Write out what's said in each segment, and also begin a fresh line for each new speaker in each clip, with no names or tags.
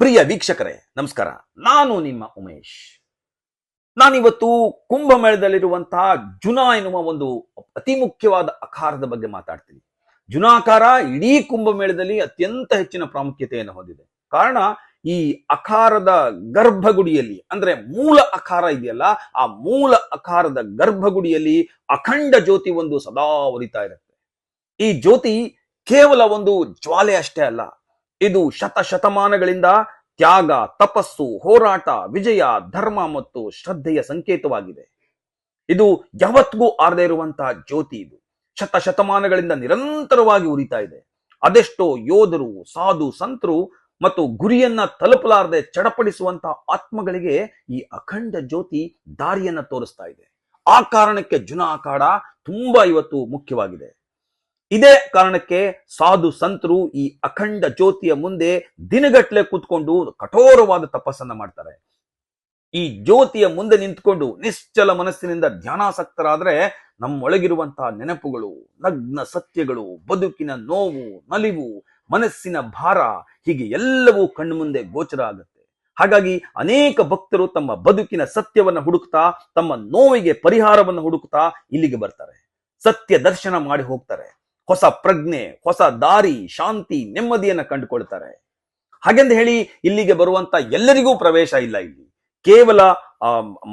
ಪ್ರಿಯ ವೀಕ್ಷಕರೇ, ನಮಸ್ಕಾರ. ನಾನು ನಿಮ್ಮ ಉಮೇಶ್. ನಾನಿವತ್ತು ಕುಂಭಮೇಳದಲ್ಲಿರುವಂತಹ ಜುನಾ ಎನ್ನುವ ಒಂದು ಅತಿ ಮುಖ್ಯವಾದ ಅಕಾರದ ಬಗ್ಗೆ ಮಾತಾಡ್ತೀನಿ. ಜುನಾಕಾರ ಇಡೀ ಕುಂಭಮೇಳದಲ್ಲಿ ಅತ್ಯಂತ ಹೆಚ್ಚಿನ ಪ್ರಾಮುಖ್ಯತೆಯನ್ನು ಹೊಂದಿದೆ. ಕಾರಣ, ಈ ಅಕಾರದ ಗರ್ಭಗುಡಿಯಲ್ಲಿ, ಅಂದ್ರೆ ಮೂಲ ಅಕಾರ ಇದೆಯಲ್ಲ, ಆ ಮೂಲ ಅಕಾರದ ಗರ್ಭಗುಡಿಯಲ್ಲಿ ಅಖಂಡ ಜ್ಯೋತಿ ಒಂದು ಸದಾ ಉರಿತಾ ಇರುತ್ತೆ. ಈ ಜ್ಯೋತಿ ಕೇವಲ ಒಂದು ಜ್ವಾಲೆ ಅಷ್ಟೇ ಅಲ್ಲ ಇದು ಶತ ಶತಮಾನಗಳಿಂದ ತ್ಯಾಗ, ತಪಸ್ಸು, ಹೋರಾಟ, ವಿಜಯ, ಧರ್ಮ ಮತ್ತು ಶ್ರದ್ಧೆಯ ಸಂಕೇತವಾಗಿದೆ. ಇದು ಯಾವತ್ತಿಗೂ ಆರದೇ ಇರುವಂತಹ ಜ್ಯೋತಿ ಇದು. ಶತ ಶತಮಾನಗಳಿಂದ ನಿರಂತರವಾಗಿ ಉರಿತಾ ಇದೆ. ಅದೆಷ್ಟೋ ಯೋಧರು, ಸಾಧು, ಸಂತರು ಮತ್ತು ಗುರಿಯನ್ನ ತಲುಪಲಾರದೆ ಚಡಪಡಿಸುವಂತಹ ಆತ್ಮಗಳಿಗೆ ಈ ಅಖಂಡ ಜ್ಯೋತಿ ದಾರಿಯನ್ನ ತೋರಿಸ್ತಾ ಇದೆ. ಆ ಕಾರಣಕ್ಕೆ ಜುನ ಅಖಾಡ ತುಂಬಾ ಇವತ್ತು ಮುಖ್ಯವಾಗಿದೆ. ಇದೇ ಕಾರಣಕ್ಕೆ ಸಾಧು ಸಂತರು ಈ ಅಖಂಡ ಜ್ಯೋತಿಯ ಮುಂದೆ ದಿನಗಟ್ಲೆ ಕೂತ್ಕೊಂಡು ಕಠೋರವಾದ ತಪಸ್ಸನ್ನ ಮಾಡ್ತಾರೆ. ಈ ಜ್ಯೋತಿಯ ಮುಂದೆ ನಿಂತ್ಕೊಂಡು ನಿಶ್ಚಲ ಮನಸ್ಸಿನಿಂದ ಧ್ಯಾನಾಸಕ್ತರಾದ್ರೆ ನಮ್ಮೊಳಗಿರುವಂತಹ ನೆನಪುಗಳು, ನಗ್ನ ಸತ್ಯಗಳು, ಬದುಕಿನ ನೋವು, ನಲಿವು, ಮನಸ್ಸಿನ ಭಾರ ಹೀಗೆ ಎಲ್ಲವೂ ಕಣ್ಣು ಮುಂದೆ ಗೋಚರ ಆಗುತ್ತೆ. ಹಾಗಾಗಿ ಅನೇಕ ಭಕ್ತರು ತಮ್ಮ ಬದುಕಿನ ಸತ್ಯವನ್ನ ಹುಡುಕ್ತಾ, ತಮ್ಮ ನೋವಿಗೆ ಪರಿಹಾರವನ್ನು ಹುಡುಕ್ತಾ ಇಲ್ಲಿಗೆ ಬರ್ತಾರೆ. ಸತ್ಯ ದರ್ಶನ ಮಾಡಿ ಹೋಗ್ತಾರೆ. ಹೊಸ ಪ್ರಜ್ಞೆ, ಹೊಸ ದಾರಿ, ಶಾಂತಿ, ನೆಮ್ಮದಿಯನ್ನು ಕಂಡುಕೊಳ್ತಾರೆ. ಹಾಗೆಂದು ಹೇಳಿ ಇಲ್ಲಿಗೆ ಬರುವಂತ ಎಲ್ಲರಿಗೂ ಪ್ರವೇಶ ಇಲ್ಲ ಇಲ್ಲಿ. ಕೇವಲ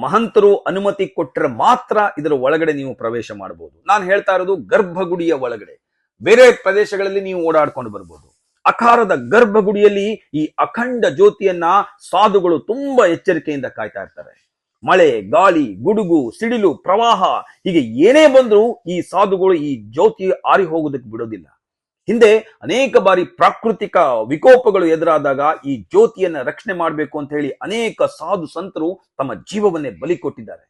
ಮಹಂತರು ಅನುಮತಿ ಕೊಟ್ಟರೆ ಮಾತ್ರ ಇದರ ಒಳಗಡೆ ನೀವು ಪ್ರವೇಶ ಮಾಡಬಹುದು ನಾನು ಹೇಳ್ತಾ ಇರೋದು ಗರ್ಭಗುಡಿಯ ಒಳಗಡೆ. ಬೇರೆ ಪ್ರದೇಶಗಳಲ್ಲಿ ನೀವು ಓಡಾಡ್ಕೊಂಡು ಬರ್ಬೋದು. ಅಖಾರದ ಗರ್ಭಗುಡಿಯಲ್ಲಿ ಈ ಅಖಂಡ ಜ್ಯೋತಿಯನ್ನ ಸಾಧುಗಳು ತುಂಬಾ ಎಚ್ಚರಿಕೆಯಿಂದ ಕಾಯ್ತಾ ಇರ್ತಾರೆ. ಮಳೆ, ಗಾಳಿ, ಗುಡುಗು, ಸಿಡಿಲು, ಪ್ರವಾಹ, ಹೀಗೆ ಏನೇ ಬಂದರೂ ಈ ಸಾಧುಗಳು ಈ ಜ್ಯೋತಿ ಆರಿ ಹೋಗುವುದಕ್ಕೆ ಬಿಡೋದಿಲ್ಲ. ಹಿಂದೆ ಅನೇಕ ಬಾರಿ ಪ್ರಾಕೃತಿಕ ವಿಕೋಪಗಳು ಎದುರಾದಾಗ ಈ ಜ್ಯೋತಿಯನ್ನ ರಕ್ಷಣೆ ಮಾಡಬೇಕು ಅಂತ ಹೇಳಿ ಅನೇಕ ಸಾಧು ಸಂತರು ತಮ್ಮ ಜೀವವನ್ನೇ ಬಲಿ ಕೊಟ್ಟಿದ್ದಾರೆ.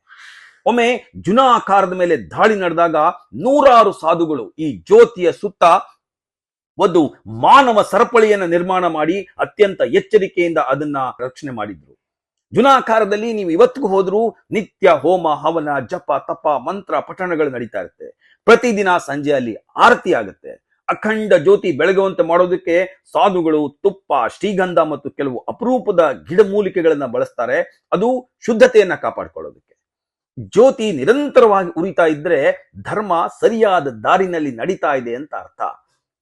ಒಮ್ಮೆ ಜುನಾಕಾರದ ಮೇಲೆ ದಾಳಿ ನಡೆದಾಗ ನೂರಾರು ಸಾಧುಗಳು ಈ ಜ್ಯೋತಿಯ ಸುತ್ತ ಒಂದು ಮಾನವ ಸರಪಳಿಯನ್ನ ನಿರ್ಮಾಣ ಮಾಡಿ ಅತ್ಯಂತ ಎಚ್ಚರಿಕೆಯಿಂದ ಅದನ್ನ ರಕ್ಷಣೆ ಮಾಡಿದ್ರು. ಜುನಾಕಾರದಲ್ಲಿ ನೀವು ಇವತ್ತಿಗೂ ಹೋದ್ರೂ ನಿತ್ಯ ಹೋಮ, ಹವನ, ಜಪ, ತಪ, ಮಂತ್ರ, ಪಠಣಗಳು ನಡೀತಾ ಇರುತ್ತೆ. ಪ್ರತಿದಿನ ಸಂಜೆ ಅಲ್ಲಿ ಆರತಿ ಆಗುತ್ತೆ. ಅಖಂಡ ಜ್ಯೋತಿ ಬೆಳಗುವಂತೆ ಮಾಡೋದಕ್ಕೆ ಸಾಧುಗಳು ತುಪ್ಪ, ಶ್ರೀಗಂಧ ಮತ್ತು ಕೆಲವು ಅಪರೂಪದ ಗಿಡಮೂಲಿಕೆಗಳನ್ನ ಬಳಸ್ತಾರೆ. ಅದು ಶುದ್ಧತೆಯನ್ನ ಕಾಪಾಡ್ಕೊಳ್ಳೋದಕ್ಕೆ. ಜ್ಯೋತಿ ನಿರಂತರವಾಗಿ ಉರಿತಾ ಇದ್ರೆ ಧರ್ಮ ಸರಿಯಾದ ದಾರಿನಲ್ಲಿ ನಡೀತಾ ಇದೆ ಅಂತ ಅರ್ಥ.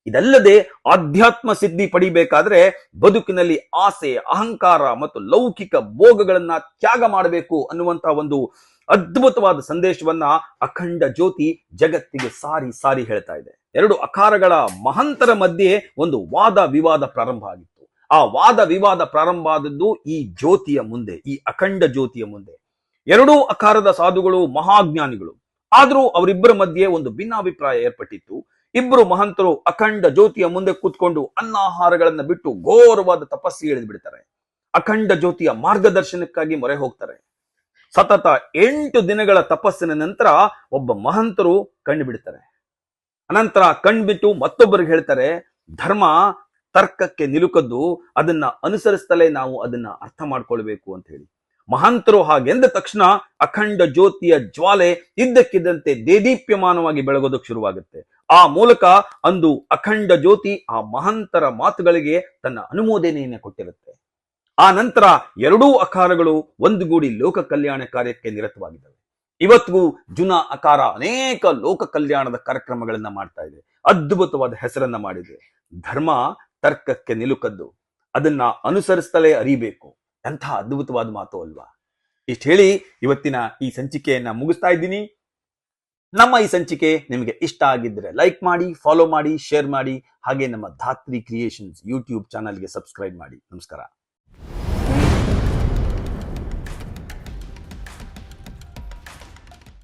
ಇದಲ್ಲದೆ ಆಧ್ಯಾತ್ಮ ಸಿದ್ಧಿ ಪಡಿಬೇಕಾದ್ರೆ ಬದುಕಿನಲ್ಲಿ ಆಸೆ, ಅಹಂಕಾರ ಮತ್ತು ಲೌಕಿಕ ಭೋಗಗಳನ್ನ ತ್ಯಾಗ ಮಾಡಬೇಕು ಅನ್ನುವಂತಹ ಒಂದು ಅದ್ಭುತವಾದ ಸಂದೇಶವನ್ನ ಅಖಂಡ ಜ್ಯೋತಿ ಜಗತ್ತಿಗೆ ಸಾರಿ ಸಾರಿ ಹೇಳ್ತಾ ಇದೆ. ಎರಡು ಅಕಾರಗಳ ಮಹಂತರ ಮಧ್ಯೆ ಒಂದು ವಾದ ವಿವಾದ ಪ್ರಾರಂಭ ಆಗಿತ್ತು. ಆ ವಾದ ವಿವಾದ ಪ್ರಾರಂಭ ಆದದ್ದು ಈ ಜ್ಯೋತಿಯ ಮುಂದೆ, ಈ ಅಖಂಡ ಜ್ಯೋತಿಯ ಮುಂದೆ. ಎರಡೂ ಅಕಾರದ ಸಾಧುಗಳು ಮಹಾಜ್ಞಾನಿಗಳು. ಆದರೂ ಅವರಿಬ್ಬರ ಮಧ್ಯೆ ಒಂದು ಭಿನ್ನಾಭಿಪ್ರಾಯ ಏರ್ಪಟ್ಟಿತ್ತು. ಇಬ್ಬರು ಮಹಂತರು ಅಖಂಡ ಜ್ಯೋತಿಯ ಮುಂದೆ ಕೂತ್ಕೊಂಡು ಅನ್ನಾಹಾರಗಳನ್ನ ಬಿಟ್ಟು ಘೋರವಾದ ತಪಸ್ಸಿ ಇಳಿದು ಬಿಡ್ತಾರೆ. ಅಖಂಡ ಜ್ಯೋತಿಯ ಮಾರ್ಗದರ್ಶನಕ್ಕಾಗಿ ಮೊರೆ ಹೋಗ್ತಾರೆ. ಸತತ ಎಂಟು ದಿನಗಳ ತಪಸ್ಸಿನ ನಂತರ ಒಬ್ಬ ಮಹಂತರು ಕಣ್ಣು ಬಿಡ್ತಾರೆ. ಅನಂತರ ಕಣ್ಬಿಟ್ಟು ಮತ್ತೊಬ್ಬರಿಗೆ ಹೇಳ್ತಾರೆ, ಧರ್ಮ ತರ್ಕಕ್ಕೆ ನಿಲುಕದ್ದು, ಅದನ್ನ ಅನುಸರಿಸ್ತಲೇ ನಾವು ಅದನ್ನ ಅರ್ಥ ಮಾಡ್ಕೊಳ್ಬೇಕು ಅಂತ ಹೇಳಿ. ಮಹಂತರು ಹಾಗೆಂದ ತಕ್ಷಣ ಅಖಂಡ ಜ್ಯೋತಿಯ ಜ್ವಾಲೆ ಇದ್ದಕ್ಕಿದ್ದಂತೆ ದೇದೀಪ್ಯಮಾನವಾಗಿ ಬೆಳಗೋದಕ್ಕೆ ಶುರುವಾಗುತ್ತೆ. ಆ ಮೂಲಕ ಅಂದು ಅಖಂಡ ಜ್ಯೋತಿ ಆ ಮಹಾಂತರ ಮಾತುಗಳಿಗೆ ತನ್ನ ಅನುಮೋದನೆಯನ್ನು ಕೊಟ್ಟಿರುತ್ತೆ. ಆ ನಂತರ ಎರಡೂ ಅಕಾರಗಳು ಒಂದುಗೂಡಿ ಲೋಕ ಕಲ್ಯಾಣ ಕಾರ್ಯಕ್ಕೆ ನಿರತವಾಗಿದ್ದಾವೆ. ಇವತ್ತಿಗೂ ಜುನ ಅಕಾರ ಅನೇಕ ಲೋಕ ಕಲ್ಯಾಣದ ಕಾರ್ಯಕ್ರಮಗಳನ್ನ ಮಾಡ್ತಾ ಇದೆ. ಅದ್ಭುತವಾದ ಹೆಸರನ್ನ ಮಾಡಿದೆ. ಧರ್ಮ ತರ್ಕಕ್ಕೆ ನಿಲುಕದ್ದು. ಅದನ್ನ ಅನುಸರಿಸ್ತಲೇ ಅರಿಬೇಕು. ಎಂಥ ಅದ್ಭುತವಾದ ಮಾತು ಅಲ್ವಾ? ಇಷ್ಟು ಹೇಳಿ ಇವತ್ತಿನ ಈ ಸಂಚಿಕೆಯನ್ನ ಮುಗಿಸ್ತಾ ಇದ್ದೀನಿ. ನಮ್ಮ ಈ ಸಂಚಿಕೆ ನಿಮಗೆ ಇಷ್ಟ ಆಗಿದ್ರೆ ಲೈಕ್ ಮಾಡಿ ಫಾಲೋ ಮಾಡಿ ಶೇರ್ ಮಾಡಿ, ಹಾಗೆ ನಮ್ಮ ಧಾತ್ರಿ ಕ್ರಿಯೇಷನ್ಸ್ ಯೂಟ್ಯೂಬ್ ಚಾನಲ್ಗೆ ಸಬ್ಸ್ಕ್ರೈಬ್ ಮಾಡಿ. ನಮಸ್ಕಾರ.